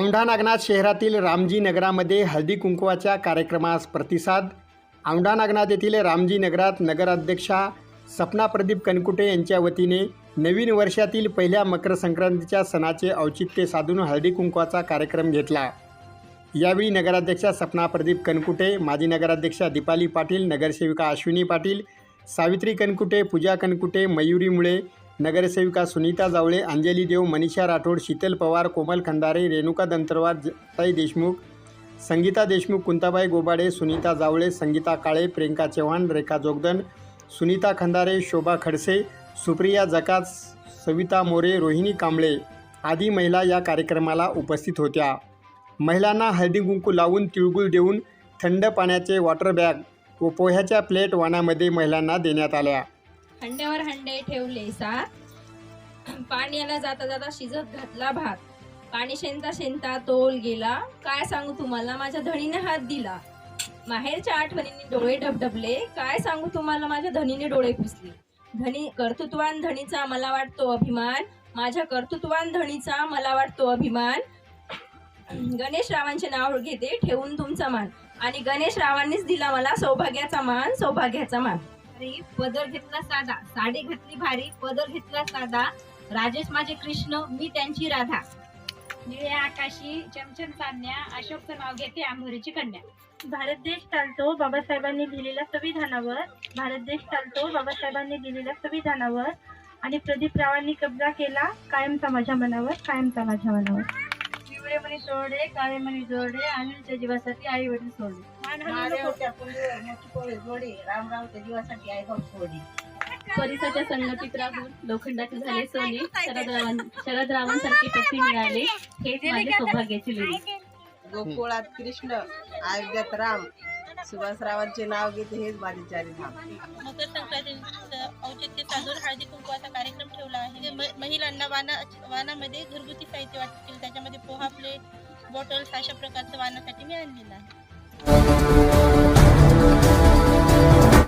औंढा नागनाथ शहरातील रामजी नगरामध्ये हळदी कुंकवाच्या कार्यक्रमास प्रतिसाद. औंढा नागनाथ येथील रामजी नगरात नगराध्यक्षा सपना प्रदीप कनकुटे यांच्या वतीने नवीन वर्षातील पहिल्या मकर संक्रांतीच्या सणाचे औचित्य साधून हळदी कुंकवाचा कार्यक्रम घेतला. यावेळी नगराध्यक्षा सपना प्रदीप कनकुटे माजी नगराध्यक्षा दीपाली पाटील नगरसेविका अश्विनी पाटील सावित्री कनकुटे पूजा कनकुटे मयुरी मुळे नगरसेविका सुनीता जावळे अंजली देव मनीषा राठोड शीतल पवार कोमल खंदारे रेणुका दंतरवार ताई देशमुख संगीता देशमुख कुंताबाई गोबाडे सुनीता जावळे संगीता काळे प्रियंका चव्हाण रेखा जोगदन सुनीता खंदारे शोभा खडसे सुप्रिया जकात सविता मोरे रोहिणी कांबळे आदी महिला या कार्यक्रमाला उपस्थित होत्या. महिलांना हळदी कुंकू लावून तिळगुळ देऊन थंड पाण्याचे वॉटर बॅग व पोह्याच्या प्लेट वाणामध्ये महिलांना देण्यात आल्या. हंड्यावर हंडे ठेवले सात. पाण्याला जाता जाता शिजत घातला भात. पाणी शेंता शेंता तोल गेला. काय सांगू तुम्हाला? माझ्या धणीने हात दिला. माहेरच्या आठवणीने डोळे डबडबले काय सांगू तुम्हाला? माझ्या धनीने डोळे पुसले. धनी कर्तृत्वान धणीचा मला वाटतो अभिमान. माझ्या कर्तृत्वान धणीचा मला वाटतो अभिमान. गणेश रावांचे नाव घेते ठेवून तुमचा मान. आणि गणेश रावांनीच दिला मला सौभाग्याचा मान सौभाग्याचा मान. भारी पदर घेतला साधा. साडी घातली भारी पदर घेतला साधा. राजेश माझे कृष्ण मी त्यांची राधा. निळ्या आकाशी चमचम चांदण्या अशोकचं नाव घेते आंबोरीची कन्या. भारत देश चालतो बाबासाहेबांनी दिलेल्या संविधानावर. भारत देश चालतो बाबासाहेबांनी दिलेल्या संविधानावर. आणि प्रदीप रावांनी कब्जा केला कायमचा माझ्या मनावर कायमचा माझ्या मनावर. मणी सोडे काळे मणी जोडे अनिलच्या जीवासाठी आई वडील सोडले. परिसाच्या संगतीत राहून लोखंडाचे झाले सोने शरदरावां शरदरावांसारखे पती मिळाले. हेच माझे सौभाग्याची लेणी गोकुळात कृष्ण अयोध्यात राम सुभाषरावांचे नाव घेते हेच माझे चारी धाम. मकर संक्रांतीचं औचित्य साधून हळदी कुंकवाचा कार्यक्रम ठेवला आहे. म्हणजे महिलांना वाना वानामध्ये घरगुती साहित्य वाटतील. त्याच्यामध्ये पोहा प्लेट बॉटल्स अशा प्रकारचं वानासाठी मी आणलेलं आहे.